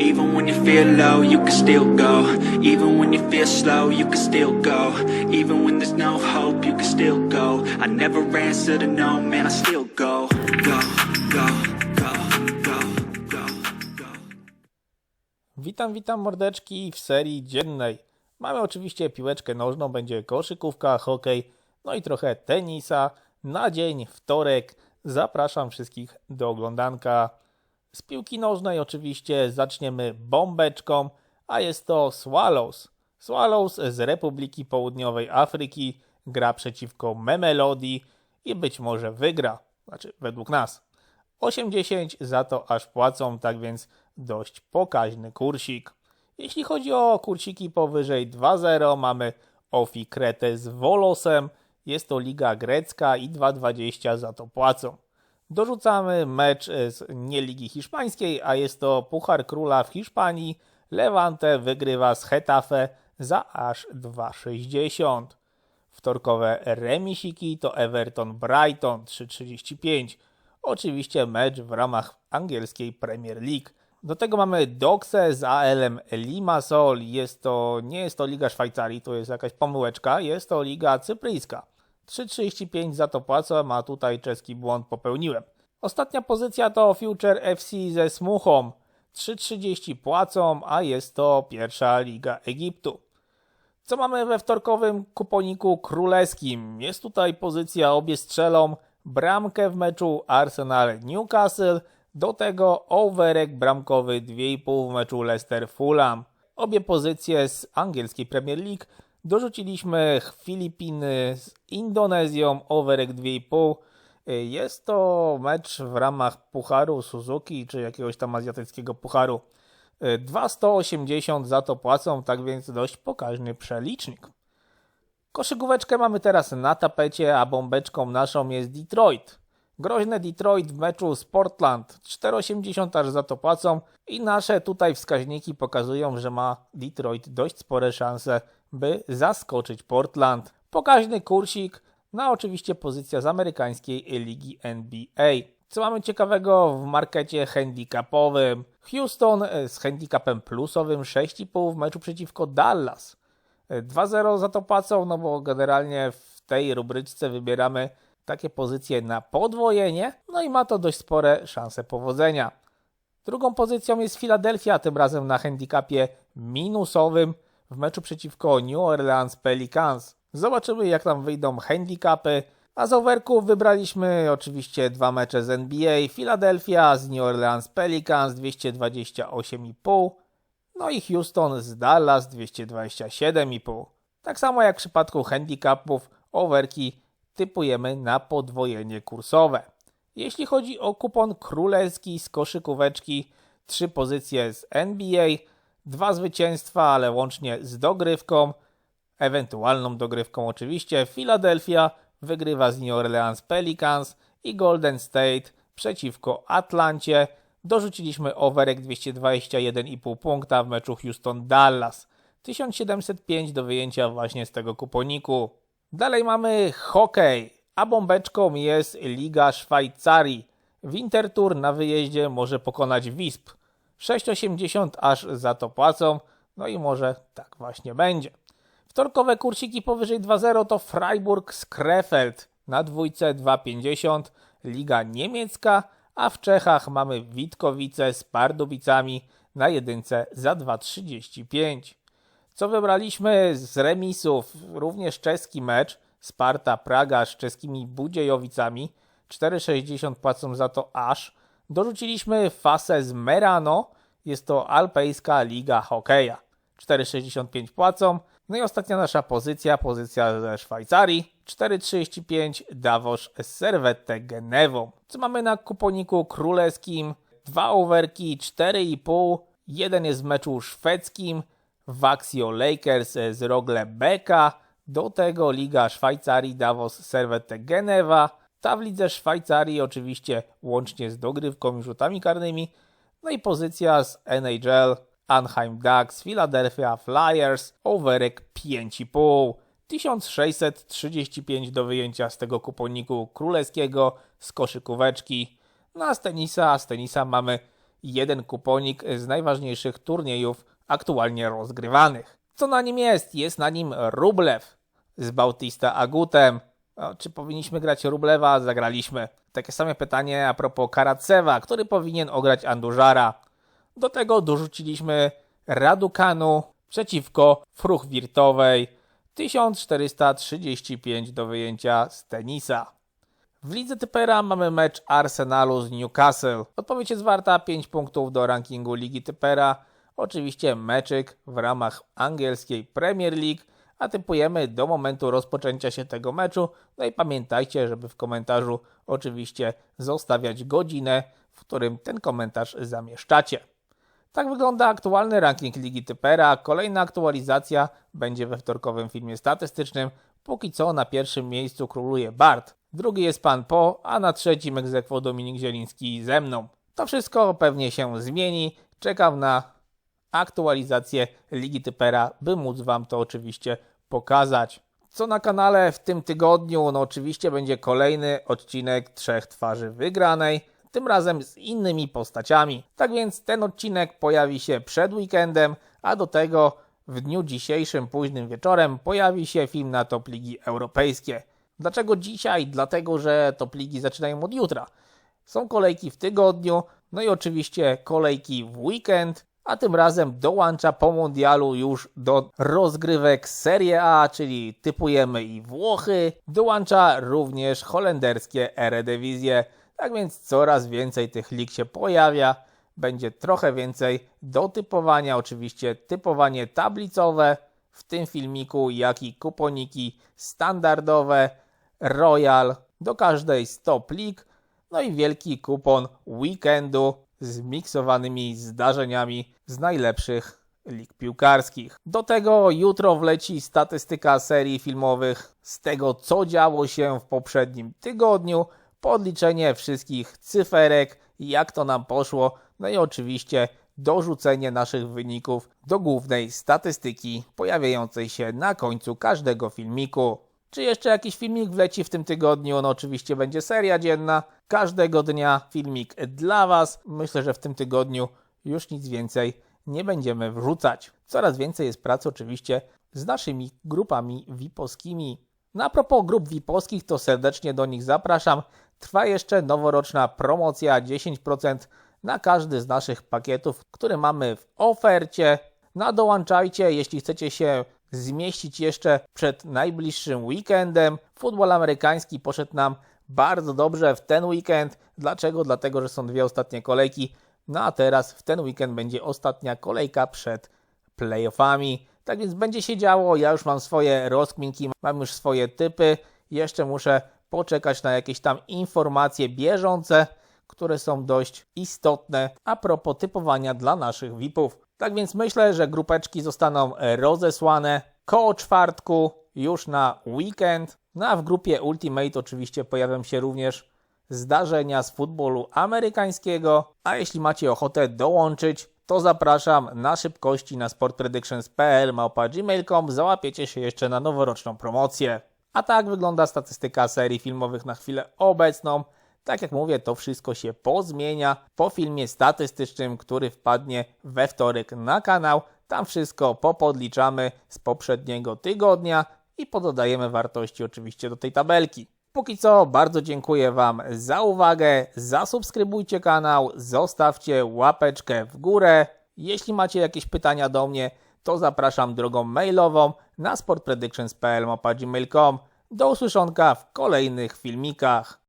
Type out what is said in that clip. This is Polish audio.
Even when you feel low, you can still go. Even when you feel slow, you can still go. Even when there's no hope, you can still go. I never answer to no, man, I still go. Go, go. Witam, witam mordeczki w serii dziennej. Mamy oczywiście piłeczkę nożną, będzie koszykówka, hokej, no i trochę tenisa. Na dzień wtorek zapraszam wszystkich do oglądanka. Z piłki nożnej oczywiście zaczniemy bombeczką, a jest to Swallows. Swallows z Republiki Południowej Afryki gra przeciwko Memelodii i być może wygra, znaczy według nas. 8,10 za to aż płacą, tak więc dość pokaźny kursik. Jeśli chodzi o kursiki powyżej 2,0 mamy Ofi Kretę z Wolosem, jest to liga grecka i 2,20 za to płacą. Dorzucamy mecz z nie ligi hiszpańskiej, a jest to Puchar Króla w Hiszpanii. Levante wygrywa z Hetafe za aż 2,60. Wtorkowe remisiki to Everton Brighton 3,35. Oczywiście mecz w ramach angielskiej Premier League. Do tego mamy Doxe z AL-em Limassol. Jest to, nie jest to Liga Szwajcarii, to jest jakaś pomyłeczka, jest to Liga Cypryjska. 3,35 za to płacę, a tutaj czeski błąd popełniłem. Ostatnia pozycja to Future FC ze Smuchą. 3,30 płacą, a jest to pierwsza Liga Egiptu. Co mamy we wtorkowym kuponiku królewskim? Jest tutaj pozycja obie strzelą, bramkę w meczu Arsenal-Newcastle, do tego overek bramkowy 2,5 w meczu Leicester-Fulham. Obie pozycje z angielskiej Premier League dorzuciliśmy Filipiny z Indonezją, overek 2,5. Jest to mecz w ramach Pucharu Suzuki, czy jakiegoś tam azjatyckiego pucharu. 2,180 za to płacą, tak więc dość pokaźny przelicznik. Koszykóweczkę mamy teraz na tapecie, a bombeczką naszą jest Detroit. Groźne Detroit w meczu z Portland 4,80 aż za to płacą i nasze tutaj wskaźniki pokazują, że ma Detroit dość spore szanse, by zaskoczyć Portland. Pokaźny kursik, no a oczywiście pozycja z amerykańskiej ligi NBA. Co mamy ciekawego w markecie handicapowym? Houston z handicapem plusowym 6,5 w meczu przeciwko Dallas. 2-0 za to płacą, no bo generalnie w tej rubryczce wybieramy takie pozycje na podwojenie, no i ma to dość spore szanse powodzenia. Drugą pozycją jest Philadelphia, tym razem na handicapie minusowym w meczu przeciwko New Orleans Pelicans. Zobaczymy jak tam wyjdą handicapy. A z overków wybraliśmy oczywiście dwa mecze z NBA. Philadelphia z New Orleans Pelicans 228,5. No i Houston z Dallas 227,5. Tak samo jak w przypadku handicapów, overki typujemy na podwojenie kursowe. Jeśli chodzi o kupon królewski z koszykóweczki, trzy pozycje z NBA, dwa zwycięstwa, ale łącznie z dogrywką, ewentualną dogrywką oczywiście, Philadelphia wygrywa z New Orleans Pelicans i Golden State przeciwko Atlancie. Dorzuciliśmy overek 221,5 punkta w meczu Houston-Dallas. 1705 do wyjęcia właśnie z tego kuponiku. Dalej mamy hokej, a bombeczką jest Liga Szwajcarii. Wintertour na wyjeździe może pokonać Wisp. 6,80 aż za to płacą, no i może tak właśnie będzie. Wtorkowe kursiki powyżej 2,0 to Freiburg z Krefeld na dwójce 2,50, Liga Niemiecka, a w Czechach mamy Witkowice z Pardubicami na jedynce za 2,35. Co wybraliśmy z remisów? Również czeski mecz Sparta Praga z czeskimi Budziejowicami. 4,60 płacą za to aż. Dorzuciliśmy Fasę z Merano. Jest to Alpejska Liga Hokeja. 4,65 płacą. No i ostatnia nasza pozycja, pozycja ze Szwajcarii. 4,35 Davos z Servette Genewą. Co mamy na kuponiku królewskim? Dwa overki, 4,5. Jeden jest w meczu szwedzkim. Vaxio Lakers z Rogle Beka. Do tego Liga Szwajcarii Davos Servette Genewa. Ta w lidze Szwajcarii oczywiście łącznie z dogrywką i rzutami karnymi. No i pozycja z NHL Anaheim Ducks, Philadelphia Flyers, overek 5,5. 1635 do wyjęcia z tego kuponiku królewskiego z koszykóweczki. No a tenisa, z tenisa mamy jeden kuponik z najważniejszych turniejów aktualnie rozgrywanych. Co na nim jest? Jest na nim Rublew z Bautista Agutem. O, czy powinniśmy grać Rublewa? Zagraliśmy. Takie same pytanie a propos Karacewa, który powinien ograć Andużara. Do tego dorzuciliśmy Radukanu przeciwko Fruchwirtowej 1435 do wyjęcia z tenisa. W lidze Typera mamy mecz Arsenalu z Newcastle. Odpowiedź jest warta 5 punktów do rankingu Ligi Typera. Oczywiście meczyk w ramach angielskiej Premier League, a typujemy do momentu rozpoczęcia się tego meczu. No i pamiętajcie, żeby w komentarzu oczywiście zostawiać godzinę, w którym ten komentarz zamieszczacie. Tak wygląda aktualny ranking Ligi Typera. Kolejna aktualizacja będzie we wtorkowym filmie statystycznym. Póki co na pierwszym miejscu króluje Bart. Drugi jest Pan Po, a na trzecim egzekwo Dominik Zieliński ze mną. To wszystko pewnie się zmieni. Czekam na aktualizację Ligi Typera, by móc Wam to oczywiście pokazać. Co na kanale w tym tygodniu? No oczywiście będzie kolejny odcinek Trzech Twarzy Wygranej, tym razem z innymi postaciami. Tak więc ten odcinek pojawi się przed weekendem, a do tego w dniu dzisiejszym, późnym wieczorem pojawi się film na Top Ligi Europejskie. Dlaczego dzisiaj? Dlatego, że Top Ligi zaczynają od jutra. Są kolejki w tygodniu, no i oczywiście kolejki w weekend, a tym razem dołącza po mundialu już do rozgrywek Serie A, czyli typujemy i Włochy, dołącza również holenderskie Eredivisie. Tak więc coraz więcej tych lig się pojawia, będzie trochę więcej do typowania, oczywiście typowanie tablicowe w tym filmiku, jak i kuponiki standardowe, Royal do każdej z top lig, no i wielki kupon weekendu z miksowanymi zdarzeniami z najlepszych lig piłkarskich. Do tego jutro wleci statystyka serii filmowych z tego, co działo się w poprzednim tygodniu, podliczenie wszystkich cyferek, jak to nam poszło, no i oczywiście dorzucenie naszych wyników do głównej statystyki pojawiającej się na końcu każdego filmiku. Czy jeszcze jakiś filmik wleci w tym tygodniu? No oczywiście będzie seria dzienna. Każdego dnia filmik dla Was. Myślę, że w tym tygodniu już nic więcej nie będziemy wrzucać. Coraz więcej jest pracy oczywiście z naszymi grupami VIP-owskimi. No a propos grup VIP-owskich, to serdecznie do nich zapraszam. Trwa jeszcze noworoczna promocja 10% na każdy z naszych pakietów, które mamy w ofercie. No dołączajcie, jeśli chcecie się zmieścić jeszcze przed najbliższym weekendem. Futbol amerykański poszedł nam bardzo dobrze w ten weekend. Dlaczego? Dlatego, że są dwie ostatnie kolejki. No a teraz w ten weekend będzie ostatnia kolejka przed playoffami. Tak więc będzie się działo. Ja już mam swoje rozkminki, mam już swoje typy. Jeszcze muszę poczekać na jakieś tam informacje bieżące, które są dość istotne a propos typowania dla naszych VIP-ów. Tak więc myślę, że grupeczki zostaną rozesłane koło czwartku już na weekend. No a w grupie Ultimate oczywiście pojawią się również zdarzenia z futbolu amerykańskiego. A jeśli macie ochotę dołączyć, to zapraszam na szybkości na sportpredictions.pl gmail.com załapiecie się jeszcze na noworoczną promocję. A tak wygląda statystyka serii filmowych na chwilę obecną. Tak jak mówię, to wszystko się pozmienia po filmie statystycznym, który wpadnie we wtorek na kanał. Tam wszystko popodliczamy z poprzedniego tygodnia i pododajemy wartości oczywiście do tej tabelki. Póki co bardzo dziękuję Wam za uwagę, zasubskrybujcie kanał, zostawcie łapeczkę w górę. Jeśli macie jakieś pytania do mnie, to zapraszam drogą mailową na sportpredictions.pl Do usłyszonka w kolejnych filmikach.